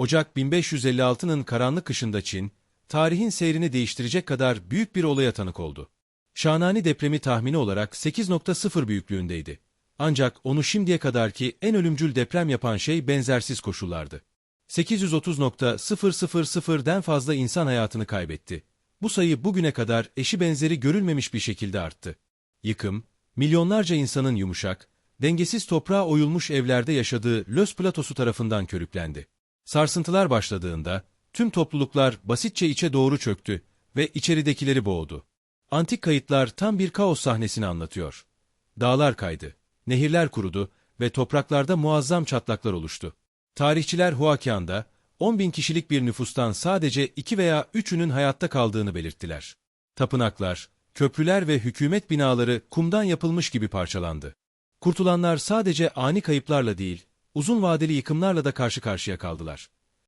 Ocak 1556'nın karanlık kışında Çin, tarihin seyrini değiştirecek kadar büyük bir olaya tanık oldu. Şanani depremi tahmini olarak 8.0 büyüklüğündeydi. Ancak onu şimdiye kadarki en ölümcül deprem yapan şey benzersiz koşullardı. 830.000'den fazla insan hayatını kaybetti. Bu sayı bugüne kadar eşi benzeri görülmemiş bir şekilde arttı. Yıkım, milyonlarca insanın yumuşak, dengesiz toprağa oyulmuş evlerde yaşadığı Lös Platosu tarafından körüklendi. Sarsıntılar başladığında, tüm topluluklar basitçe içe doğru çöktü ve içeridekileri boğdu. Antik kayıtlar tam bir kaos sahnesini anlatıyor. Dağlar kaydı, nehirler kurudu ve topraklarda muazzam çatlaklar oluştu. Tarihçiler Huakian'da 10 bin kişilik bir nüfustan sadece 2 veya 3'ünün hayatta kaldığını belirttiler. Tapınaklar, köprüler ve hükümet binaları kumdan yapılmış gibi parçalandı. Kurtulanlar sadece ani kayıplarla değil, uzun vadeli yıkımlarla da karşı karşıya kaldılar.